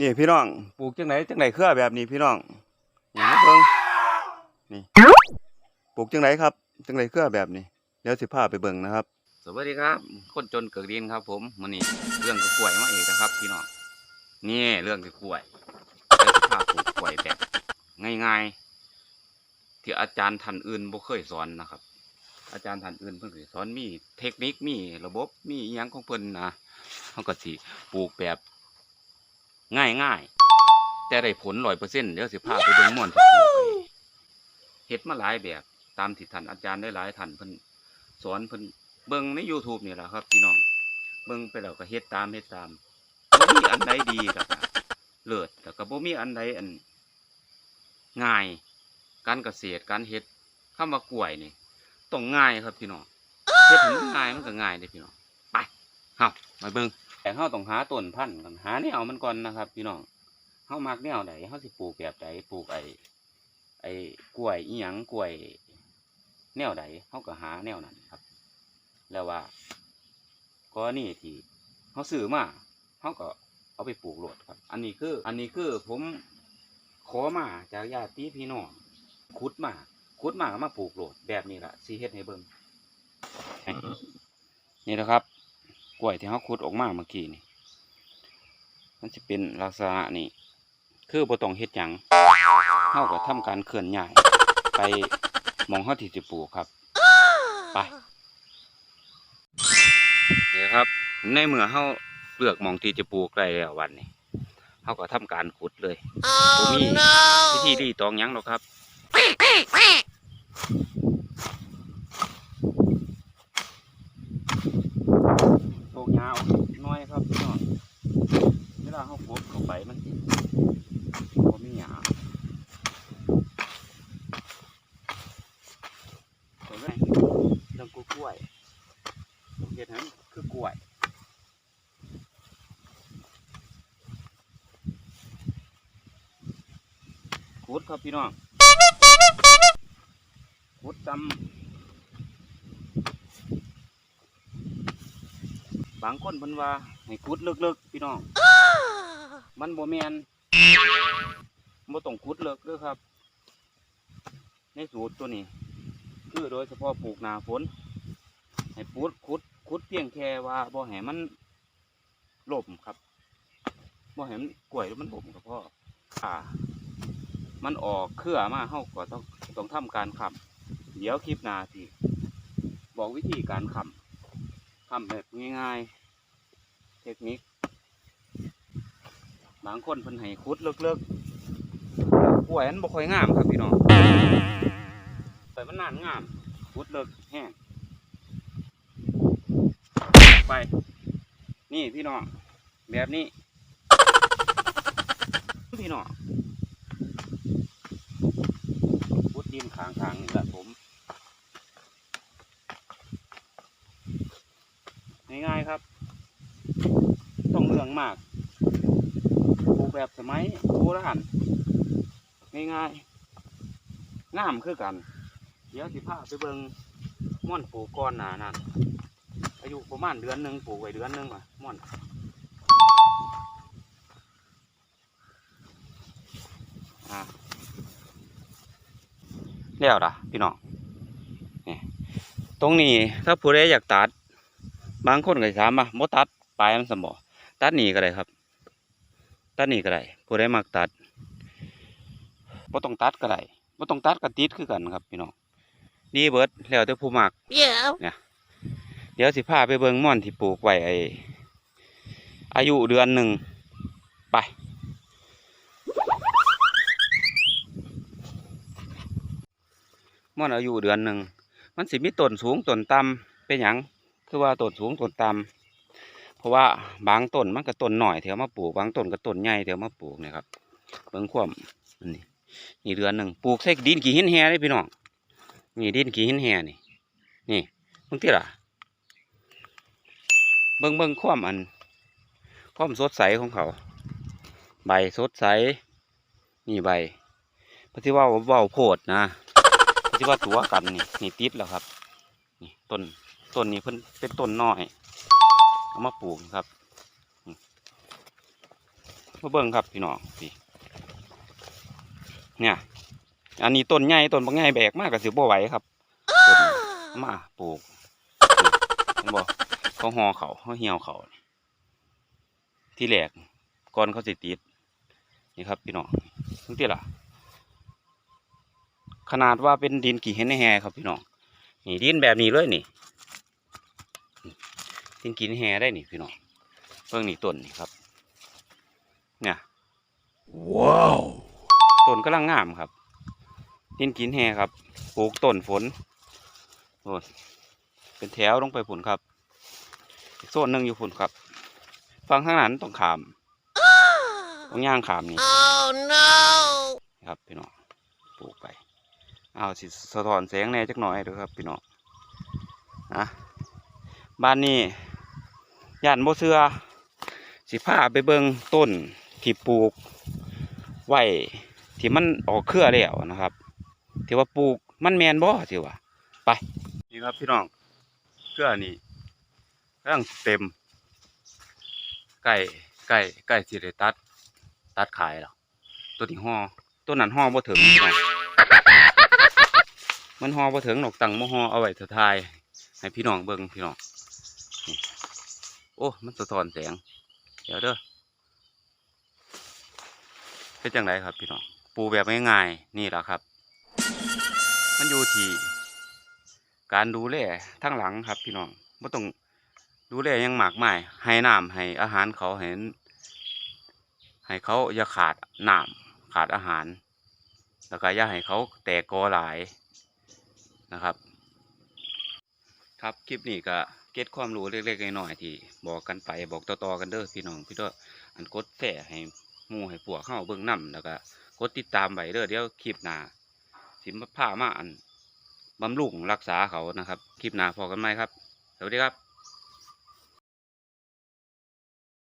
นี่พี่น้องปลูกจังไหนจังไหนเครือแบบนี้พี่น้องนี่มาเบิ่งนี่ปลูกจังไหนครับจังไหนเครือแบบนี้เดี๋ยวสิพาไปเบิ่งนะครับ สวัสดีครับคนจนเกิดดินครับ ผมมื้อนี้เรื่องกล้วยมาเองนะครับ พี่น้องนี่เรื่องกล้วยแล้วสิพาปลูกกล้วยแบบง่ายๆ ที่อาจารย์ท่านอื่นบ่เคยสอนนะครับ อาจารย์ท่านอื่นเพิ่นเคยสอนมีเทคนิคมีระบบมีอยังของเพิ่นนะเฮาก็สิปลูกแบบ ง่ายๆแต่ได้ผล100%เดี๋ยวสิพาไปเบิ่งม่วนที่ปลูกไปเฮ็ดมาหลายแบบตามที่ท่านอาจารย์ได้หลายท่านเพิ่นสอนเพิ่นเบิ่งใน YouTube นี่แหละครับพี่น้องเบิ่งไปแล้วก็เฮ็ดตามเฮ็ดตามบ่มีอันใดดีแล้วก็เลิศแล้วก็บ่มีอันใดอันง่ายการเกษตรการเฮ็ดคำว่ากล้วยนี่ต้องง่ายครับพี่น้องเฮ็ดให้มันง่ายมันก็ง่ายเด้พี่น้องไปเฮามาเบิ่ง แต่เฮาต้องหาต้นพันธุ์ก่อนหาแนวมันก่อนนะครับ พี่น้องเฮามักแนวใดเฮาสิปลูกแบบใดปลูกไอ้ไอ้กล้วยอีหยังกล้วย แนวใดเฮาก็หาแนวนั้นครับ แล้วว่ากรณีที่เขาซื้อมาเขาก็เอาไปปลูกโลดครับ อันนี้คือ อันนี้คือผมขอมาจากญาติพี่น้องขุดมาขุดมาก็มาปลูกโลดแบบนี้ละสีเฮ็ดให้เบิ่งนี่นะครับ ล้วยที่เขาขุดออกมาเมื่อกี้นี่ มันจะเป็นลักษณะนี้คือบ่ต้องเฮ็ดหยังเฮาก็ทำการเคลื่อนย้ายไปหมองเฮาที่สิปลูกครับ ไปนี่ครับ ในเมื่อเฮาเลือกหมองที่จะปลูกได้แล้ววันนี้เฮาก็ทำการขุดเลยบ่มีวิธีดีตองหยังหรอกครับ โตกยาวน้อยครับพี่น้องเวลาเฮากดเข้าไปมันสิบ่มีหยาตัวแรกเรื่องกล้วยๆเห็ดนั้นคือกล้วยขุดครับพี่น้องขุดจำ บางคนเพิ่นว่าให้ขุดลึกๆพี่น้อง มันบ่แมนบ่ต้องขุดเลิกเด้อครับ ในสูตรตัวนี้ คือโดยเฉพาะปลูกหนาฝนให้ปุดขุดขุดเพียงแค่ว่าบ่ให้มันล่มครับบ่ให้มันกล้วยหรือมันล่มก็พออ่า มันออกเครือมาเฮาก็ต้องต้องทำการค้ำเดี๋ยวคลิปหน้าสิบอกวิธีการค้ำค้ำแบบง่ายๆ เทคนิค บางคนเพิ่นให้ขุดเลิกๆกล้วยมันบ่ค่อยงามครับพี่น้องแต่มันนานงามขุดเลิกแห้งไป นี่พี่น้องแบบนี้ พี่น้องพุดดินขางๆนี่แหละผม ง่ายๆครับ ต้องเรื่องมากปลูกแบบสมัยโบราณง่ายๆงามคือกัน เดี๋ยวสิพาไปเบิงม่อนปลูกก้อนหนานั่นอายุประมาณเดือนหนึ่งปลูกไว้เดือนหนึ่งว่ะม่อนแล้วล่ะ พี่น้องตรงนี้ถ้าผู้ใดอยากตัด บางคนก็สิถามว่าบ่ตัดปลายมันสมอตัดนี่ก็ได้ครับ ตัดนี่ก็ได้ผู้ใดมักตัดบ่ต้องตัดก็ได้บ่ต้องตัดก็ติดคือกันครับพี่น้องดีเบิดแล้วแต่ผู้มัก Yeah. เดี๋ยวสิพาไปเบิ่งม่อนที่ปลูกไว้ไออายุเดือนหนึ่งไปม่อนอายุเดือนหนึ่งมันสิมีต้นสูงต้นต่ำเป็นหยัง คือว่าต้นสูงต้นต่ำเพราะว่าบางต้นมันก็ต้นหน่อยเถวมาปลูกบางต้นก็ต้นใหญ่เถวมาปลูกนี่ยครับเบิ่งความอันนี่นี่เดือนหนึ่งปลูกใส่ดินกี่หินแห่เลยพี่น้องนี่ดินกี่หินแห่นี่ นี่เบิ่งที่ล่ะเบิ่งเบิ่งความอันความสดใสของเขา ใบสดใสนี่ใบปฏิว่าเบาโพดนะปฏิว่าตัวกันนี่นี่ติดแล้วครับ นี่ต้น ต้นนี้เพิ่นเป็นต้นน้อยเอามาปลูกครับมาเบิ่งครับพี่น้องพี่เนี่ย อันนี้ต้นใหญ่ต้นบางใหญ่แบกมากกับสิบ่ไหวครับมาปลูกเห็นบ่เขาห่อเขาเขาเหี่ยวเขาที่แหลกก่อนเขาสิติดนี่ครับพี่น้องทั้งที่ล่ะ ขนาดว่าเป็นดินกี่เห็นแห่ครับพี่น้องนี่ดินแบบนี้เลยนี่ ดินกินแห่ได้นี่พี่น้องเพิ่งนี่ต้นนี่ครับ เนี่ยว้าวต้นกำลังงามครับดินกินแห่ครับปลูกต้นฝนโอ้ยเป็นแถวลงไปผุนครับอีกโซนหนึ่งอยู่ผุนครับฟังข้างนั้นต้องขามต้องย่างขามนี่ Oh no! ครับพี่น้องปลูกไปเอาสิสะท้อนแสงแหน่จักหน่อยเด้อครับพี่น้องอะบ้านนี้ ย่านโบเสือสิพาไปเบิงต้นที่ปลูกไว้ที่มันออกเครือแล้วนะครับที่ว่าปลูกมันแมนบ่ที่ว่าไปนี่ครับพี่น้องเครือนี่กำลังเต็มใกล้ใกล้ใกล้สิได้ตัด ตัดขายแล้วตัวที่ห่อตัวนั้นห่อบ่ถึงห่อมันห่อบ่ถึงหนอกตังบ่ห่อเอาไว้ถอทายให้พี่น้องเบิ่งพี่น้อง โอ้ มันสะท้อนแสง เดี๋ยวเด้อเป็นจังไรครับพี่น้อง ปูแบบง่ายๆนี่แหละครับ มันอยู่ที่การดูแลทั้งหลังครับพี่น้องไม่ต้องดูแลยังหมากมายให้น้ำให้อาหารเขาให้ให้เขาอย่าขาดน้ำขาดอาหาร แล้วก็อย่าให้เขาแตกกอหลายนะครับ ครับคลิปนี้ก็เก็ตความรู้เล็กๆน้อยๆที่บอกกันไปบอกต่อๆกันเด้อพี่น้องพี่เด้ออันกดแส่ให้หมู่ให้ปวกเข้าเบื้องนํแล้วก็กดติดตามไปเด้อเดี๋ยวคลิปหน้าสิมผ้ามาอันบำรุงรักษาเขานะครับ คลิปหน้าพอกันไหมครับ สวัสดีครับ